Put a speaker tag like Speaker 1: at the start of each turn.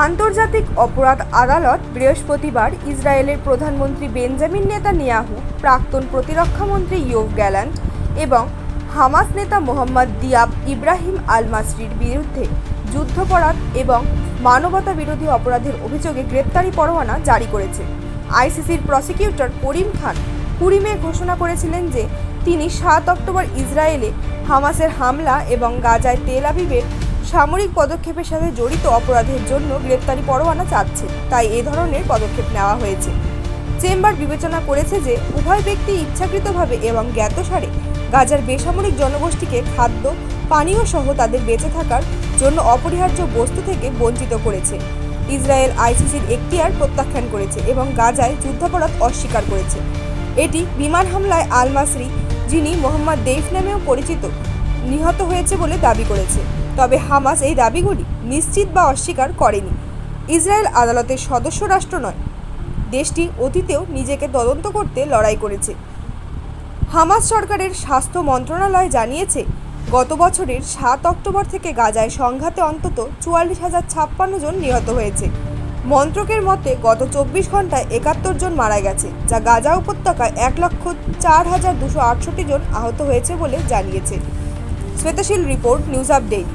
Speaker 1: আন্তর্জাতিক অপরাধ আদালত বৃহস্পতিবার ইসরায়েলের প্রধানমন্ত্রী বেঞ্জামিন নেতানিয়াহু, প্রাক্তন প্রতিরক্ষামন্ত্রী ইয়োভ গ্যালান্ট এবং হামাস নেতা মোহাম্মদ দিয়াব ইব্রাহিম আল মাসরির বিরুদ্ধে যুদ্ধাপরাধ এবং মানবতা বিরোধী অপরাধের অভিযোগে গ্রেপ্তারি পরোয়ানা জারি করেছে। আইসিসির প্রসিকিউটর করিম খান কুড়ি মে ঘোষণা করেছিলেন যে, তিনি সাত অক্টোবর ইসরায়েলে হামাসের হামলা এবং গাজায় তেল আবিবের সামরিক পদক্ষেপের সাথে জড়িত অপরাধের জন্য গ্রেপ্তারি পরোয়ানা চাচ্ছে। তাই এ ধরনের পদক্ষেপ নেওয়া হয়েছে। চেম্বার বিবেচনা করেছে যে উভয় ব্যক্তি ইচ্ছাকৃতভাবে এবং জ্ঞাতসারে গাজার বেসামরিক জনগোষ্ঠীকে খাদ্য, পানীয় সহ তাদের বেঁচে থাকার জন্য অপরিহার্য বস্তু থেকে বঞ্চিত করেছে। ইসরায়েল আইসিসির এখতিয়ার প্রত্যাখ্যান করেছে এবং গাজায় যুদ্ধাপরাধ অস্বীকার করেছে। এটি বিমান হামলায় আল মাসরি যিনি মোহাম্মদ দেইফ নামেও পরিচিত, নিহত হয়েছে বলে দাবি করেছে। তবে হামাস এই দাবিগুলি নিশ্চিত বা অস্বীকার করেনি। ইসরায়েল আদালতের সদস্য রাষ্ট্র নয়, দেশটি অতীতেও নিজেকে তদন্ত করতে লড়াই করেছে। হামাস সরকারের স্বাস্থ্য মন্ত্রণালয় জানিয়েছে, গত বছরের সাত অক্টোবর থেকে গাজায় সংঘাতে অন্তত চুয়াল্লিশ হাজার ছাপ্পান্ন জন নিহত হয়েছে। মন্ত্রকের মতে, গত চব্বিশ ঘন্টায় একাত্তর জন মারা গেছে, যা গাজা উপত্যকায় এক লক্ষ চার হাজার দুশো আটষট্টি জন আহত হয়েছে বলে জানিয়েছে। Shwetashil report, news update.